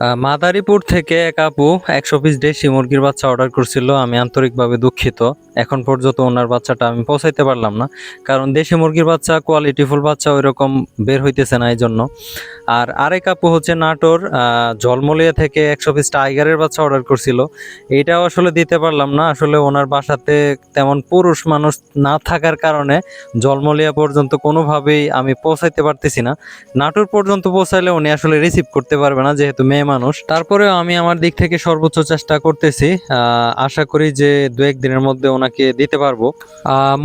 মাদারীপুর থেকে এক আপু একশো পিস দেশি মুরগির বাচ্চা অর্ডার করছিল। আমি আন্তরিকভাবে দুঃখিত। এখন পর্যন্ত ওনার বাচ্চাটা আমি পৌঁছাইতে পারলাম না। কারণ দেশি মুরগির বাচ্চা কোয়ালিটিফুল বাচ্চা ওই রকম বের হইতেছে না এই জন্য আর আরেক আপু হচ্ছে নাটোর জলমলিয়া থেকে একশো পিস টাইগারের বাচ্চা অর্ডার করছিল। এইটাও আসলে দিতে পারলাম না। আসলে ওনার বাসাতে তেমন পুরুষ মানুষ না থাকার কারণে জলমলিয়া পর্যন্ত কোনোভাবেই আমি পৌঁছাইতে পারতেছি না। নাটোর পর্যন্ত পৌঁছাইলে উনি আসলে রিসিভ করতে পারবে না। যেহেতু মেয়ে মানুষ। তারপরেও আমি আমার দিক থেকে সর্বোচ্চ চেষ্টা করতেছি আশা করি যে দু একদিনের মধ্যে ওনাকে দিতে পারব।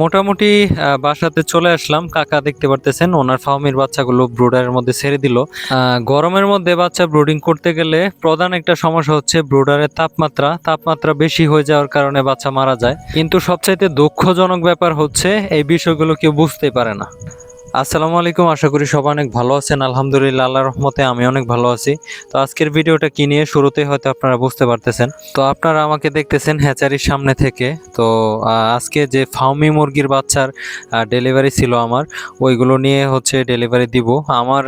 মোটামুটি বাসাতে চলে আসলাম। কাকা দেখতে পারতেছেন, ওনার ফার্মের বাচ্চাগুলো ব্রুডারের মধ্যে ছেড়ে দিল। গরমের মধ্যে বাচ্চা ব্রুডিং করতে গেলে প্রধান একটা সমস্যা হচ্ছে ব্রুডারের তাপমাত্রা। তাপমাত্রা বেশি হয়ে যাওয়ার কারণে বাচ্চা মারা যায়। কিন্তু সবচাইতে দুঃখজনক ব্যাপার হচ্ছে, এই বিষয়গুলো কেউ বুঝতে পারে না। আসসালামু আলাইকুম, আশা করি সবাই অনেক ভালো আছেন। আলহামদুলিল্লাহ, আল্লাহর রহমতে আমি অনেক ভালো আছি। তো আজকের ভিডিওটা কি নিয়ে শুরুতেই হয়তো আপনারা বুঝতে পারতেছেন। তো আপনারা আমাকে দেখতেছেন হ্যাচারির সামনে থেকে। তো আজকে যে ফাউমি মুরগির বাচ্চার ডেলিভারি ছিল আমার, ওইগুলো নিয়ে হচ্ছে ডেলিভারি দিব। আমার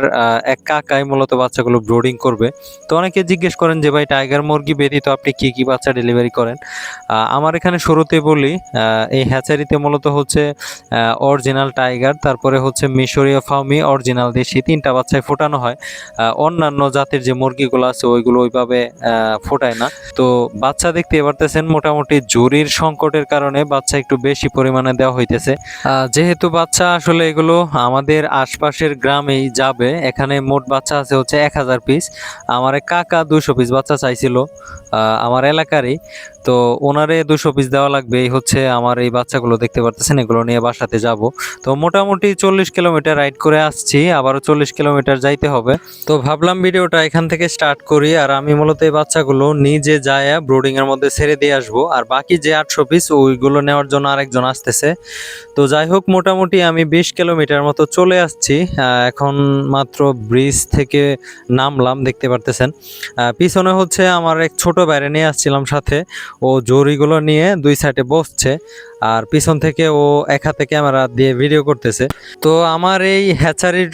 এক কাকাই মূলত বাচ্চাগুলো ব্রোডিং করবে। তো অনেকে জিজ্ঞেস করেন যে, ভাই, টাইগার মুরগি ব্যতীত আপনি কি কি বাচ্চা ডেলিভারি করেন? আমার এখানে শুরুতে বলি এই হ্যাচারিতে মূলত হচ্ছে অরিজিনাল টাইগার তারপরে হচ্ছে মিশরীয় ফার্মি অরিজিনাল দেশি তিনটা বাচ্চায় ফোটানো হয়। অন্যান্য জাতের যে মুরগিগুলো আছে, ওইগুলো ওইভাবে ফোটায় না। তো বাচ্চা দেখতে পারতেছেন, মোটামুটি জুরির সংকটের কারণে বাচ্চা একটু বেশি পরিমাণে দেওয়া হইতেছে। যেহেতু বাচ্চা আসলে এগুলো আমাদের আশপাশের গ্রামেই যাবে, এখানে মোট বাচ্চা আছে হচ্ছে এক হাজার পিস আমার কাকা দুশো পিস বাচ্চা চাইছিল আমার এলাকারই। তো ওনারে দুশো পিস দেওয়া লাগবে, এই হচ্ছে আমার এই বাচ্চাগুলো দেখতে পারতেছেন, এগুলো নিয়ে বাসাতে যাব। তো মোটামুটি চল্লিশ কিলোমিটার রাইড করে আসছি, আবারও চল্লিশ কিলোমিটার যাইতে হবে। তো ভাবলাম ভিডিওটা এখান থেকে স্টার্ট করি, আর আমি মূলত এই বাচ্চাগুলো নিজে যায় ব্রোডিংয়ের মধ্যে ছেড়ে দিয়ে আসব। আর বাকি যে আটশো পিস ওইগুলো নেওয়ার জন্য আরেকজন আসতেছে। তো যাই হোক, মোটামুটি আমি বিশ কিলোমিটার মতো চলে আসছি। এখন মাত্র ব্রিজ থেকে নামলাম, দেখতে পারতেছেন। পিছনে হচ্ছে আমার এক ছোট বাইরে নিয়ে আসছিলাম সাথে। ও জরিগুলো নিয়ে দুই সাইডে বসছে। আর পিছন থেকে ও এক হাতে ক্যামেরা দিয়ে ভিডিও করতেছে। তো আমার এই হ্যাচারির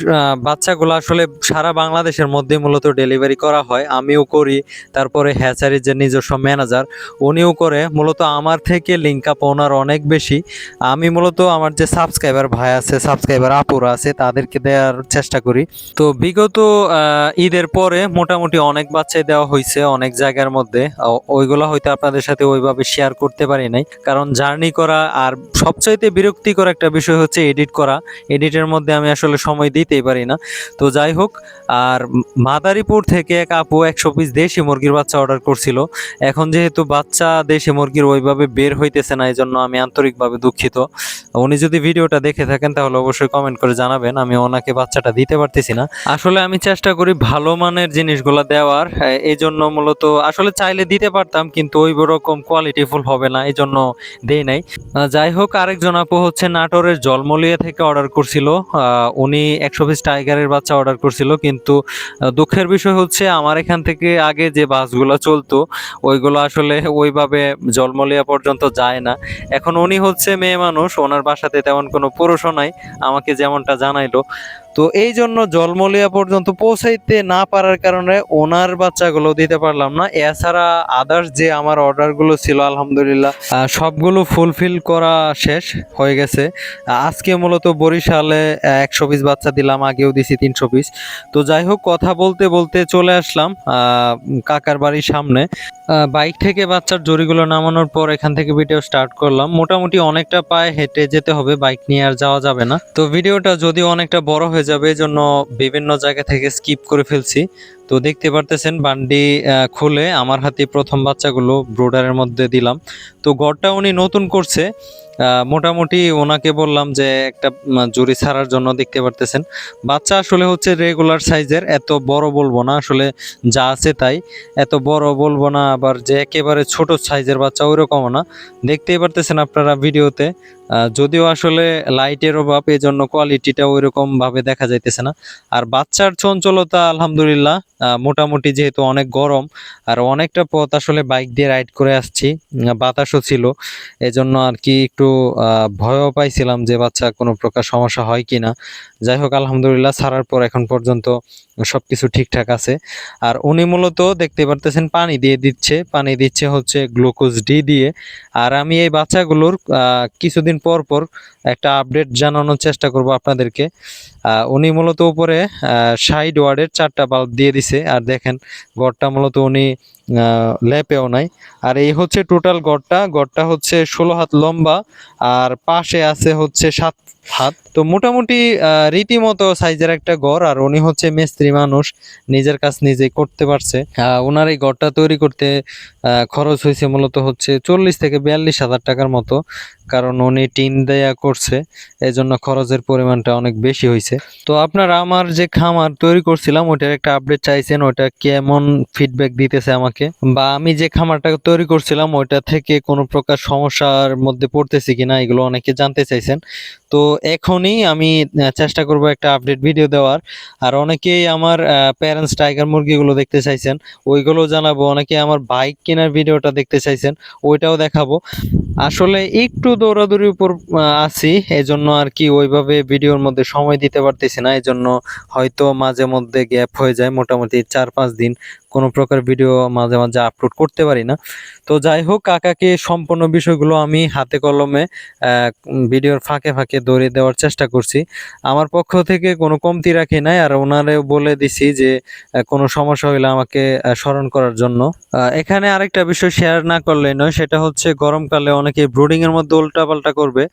বাচ্চাগুলো আসলে সারা বাংলাদেশের মধ্যে মূলত ডেলিভারি করা হয়। আমিও করি। তারপরে হ্যাচারির যে নিজস্ব ম্যানেজার উনিও করে। মূলত আমার থেকে লিঙ্ক আপ ওনার অনেক বেশি। আমি মূলত আমার যে সাবস্ক্রাইবার ভাই আছে সাবস্ক্রাইবার আপুরা আছে, তাদেরকে দেওয়ার চেষ্টা করি। তো বিগত ঈদের পরে মোটামুটি অনেক বাচ্চাই দেওয়া হয়েছে অনেক জায়গার মধ্যে। ওইগুলো হয়তো আপনাদের সাথে ওইভাবে শেয়ার করতে পারি নাই। কারণ জার্নি করা আর সবচাইতে বিরক্তিকর একটা বিষয় হচ্ছে এডিট করা। এডিটের মধ্যে আমি আসলে সময় দিতেই পারি না। তো যাই হোক, আর মাদারীপুর থেকে এক আপু একশো পিস দেশি মুরগির বাচ্চা অর্ডার করছিল। এখন যেহেতু বাচ্চা দেশি মুরগির ওইভাবে বের হইতেছে না এই জন্য আমি আন্তরিকভাবে দুঃখিত। উনি যদি ভিডিওটা দেখে থাকেন, তাহলে অবশ্যই কমেন্ট করে জানাবেন। আমি ওনাকে বাচ্চাটা দিতে পারতেছি না। আসলে আমি চেষ্টা করি ভালো মানের জিনিসগুলো দেওয়ার এই জন্য মূলত আসলে চাইলে দিতে পারতাম, কিন্তু ওই রকম কোয়ালিটিফুল হবে না এই জন্য দেই নাই। যাই হোক, আরেকজন আপু হচ্ছে নাটোরের জলমলিয়া থেকে অর্ডার করছিল। উনি একশো পিস টাইগারের বাচ্চা অর্ডার করছিল, কিন্তু দুঃখের বিষয় হচ্ছে আমার এখান থেকে আগে যে বাসগুলো চলতো, ওইগুলো আসলে ওইভাবে জলমলিয়া পর্যন্ত যায় না। এখন উনি হচ্ছে মেয়ে মানুষ, ওনার বাসাতে তেমন কোনো পুরুষও নাই, আমাকে যেমনটা জানাইলো। তো এই জন্য জলমলিয়া পর্যন্ত পৌঁছাইতে না পারার কারণে ওনার বাচ্চাগুলো দিতে পারলাম না। এছাড়া আদার্স যে আমার অর্ডারগুলো ছিল, আলহামদুলিল্লাহ সবগুলো ফুলফিল করা শেষ হয়ে গেছে। আজকে মূলত বরিশালে একশো পিস বাচ্চা দিলাম, আগেও দিছি তিনশো পিস তো যাই হোক, কথা বলতে বলতে চলে আসলাম কাকার বাড়ির সামনে। বাইক থেকে বাচ্চার জরিগুলো নামানোর পর এখান থেকে ভিডিও স্টার্ট করলাম। মোটামুটি অনেকটা পায়ে হেঁটে যেতে হবে বাইক নিয়ে আর যাওয়া যাবে না। তো ভিডিওটা যদি অনেকটা বড় যাবে এই জন্য বিভিন্ন জায়গা থেকে স্কিপ করে ফেলছি। তো দেখতে পারতেছেন বান্ডি খুলে আমার হাতে প্রথম বাচ্চাগুলো ব্রোডারের মধ্যে দিলাম। তো ঘরটা উনি নতুন করছে। মোটামুটি ওনাকে বললাম যে একটা জুড়ি ছাড়ার জন্য দেখতে পারতেছেন। বাচ্চা আসলে হচ্ছে রেগুলার সাইজের এত বড় বলব না, আসলে যা আছে তাই। এত বড় বলব না, আবার যে একেবারে ছোট সাইজের বাচ্চা ওইরকমও না। দেখতেই পারতেছেন আপনারা ভিডিওতে। যদিও আসলে লাইটের অভাব এই জন্য কোয়ালিটিটা ওইরকম ভাবে দেখা যাইতেছে না। আর বাচ্চার চঞ্চলতা, আলহামদুলিল্লাহ মোটামুটি যেহেতু অনেক গরম, আর অনেকটা পথ আসলে বাইক দিয়ে রাইড করে আসছি বাতাসও ছিল। এজন্য আর কি একটু ভয়ও পাইছিলাম যে বাচ্চা কোনো প্রকার সমস্যা হয় কি না যাই হোক, আলহামদুলিল্লাহ, ছাড়ার পর এখন পর্যন্ত সবকিছু ঠিকঠাক আছে। আর উনি মূলত দেখতে পারতেছেন পানি দিয়ে দিচ্ছে। পানি দিচ্ছে হচ্ছে গ্লুকোজ ডি দিয়ে। আর আমি এই বাচ্চাগুলোর কিছুদিন পর পর একটা আপডেট জানানোর চেষ্টা করব আপনাদেরকে। উনি মূলত উপরে সাইড ওয়ার্ডের চারটা বাল্ব দিয়ে দিছে। আর দেখেন, ঘরটা মূলত উনি লেপেও নাই। আর এই হচ্ছে টোটাল গড়টা। গড়টা হচ্ছে ষোলো হাত লম্বা আর পাশে আছে হচ্ছে সাত হাত। তো মোটামুটি রীতিমতো সাইজের একটা গড় আর উনি হচ্ছে মিস্ত্রি মানুষ, নিজের কাজ নিজে করতে পারছে। ওনার এই গড়টা তৈরি করতে খরচ হয়েছে মূলত হচ্ছে চল্লিশ থেকে বিয়াল্লিশ হাজার টাকার মতো। কারণ উনি টিন দেয়া করছে এই জন্য খরচের পরিমাণটা অনেক বেশি হয়েছে তো আপনারা আমার যে খামার তৈরি করছিলাম, ওইটার একটা আপডেট চাইছেন, ওইটা কেমন ফিডব্যাক দিতেছে আমাকে? বা আমি যে খামারটা তৈরি করছিলাম, ওইটা থেকে কোনো প্রকার সমস্যার মধ্যে পড়তেছি কিনা, এগুলো অনেকে জানতে চাইছেন। তো এখনই আমি চেষ্টা করব একটা আপডেট ভিডিও দেওয়ার। আর অনেকেই আমার প্যারেন্টস টাইগার মুরগিগুলো দেখতে চাইছেন, ওইগুলো জানাব। অনেকে আমার বাইক কেনার ভিডিওটা দেখতে চাইছেন, ওইটাও দেখাবো। আসলে একটু দৌড়াদৌড়ির উপর আছি, এজন্য আর কি ওইভাবে ভিডিওর মধ্যে সময় দিতে পারতেছি না, এজন্য হয়তো মাঝে মধ্যে গ্যাপ হয়ে যায় মোটামুটি চার পাঁচ দিন। কোনো প্রকার ভিডিও মাঝে মাঝে আপলোড করতে পারি না। তো যাই হোক, কাকাকে সম্পূর্ণ বিষয়গুলো আমি হাতে কলমে ভিডিওর ফাঁকে ফাঁকে দৌড়ে দেওয়ার চেষ্টা করছি। আমার পক্ষ থেকে কোনো কমতি রাখি নাই, আর ওনারেও বলে দিছি যে কোনো সমস্যা হইলে আমাকে স্মরণ করার জন্য। এখানে আরেকটা বিষয় শেয়ার না করলে নয়, সেটা হচ্ছে গরমকালে অনেকে ব্রুডিং এর মধ্যে উল্টাপাল্টা করবে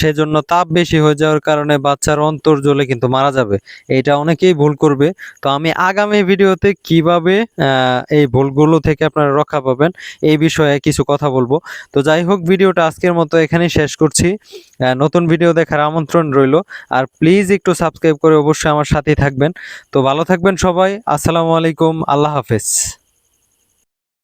সেজন্য তাপ বেশি হয়ে যাওয়ার কারণে বাচ্চার অন্তর জ্বলে কিন্তু মারা যাবে। এটা অনেকেই ভুল করবে। তো আমি আগামী ভিডিওতে কীভাবে এই ভুলগুলো থেকে আপনারা রক্ষা পাবেন। এই বিষয়ে কিছু কথা বলব। তো যাই হোক, ভিডিওটা আজকের মতো এখানেই শেষ করছি। নতুন ভিডিও দেখার আমন্ত্রণ রইল। আর প্লিজ একটু সাবস্ক্রাইব করে অবশ্যই আমার সাথেই থাকবেন। তো ভালো থাকবেন সবাই। আসসালামু আলাইকুম। আল্লাহ হাফেজ।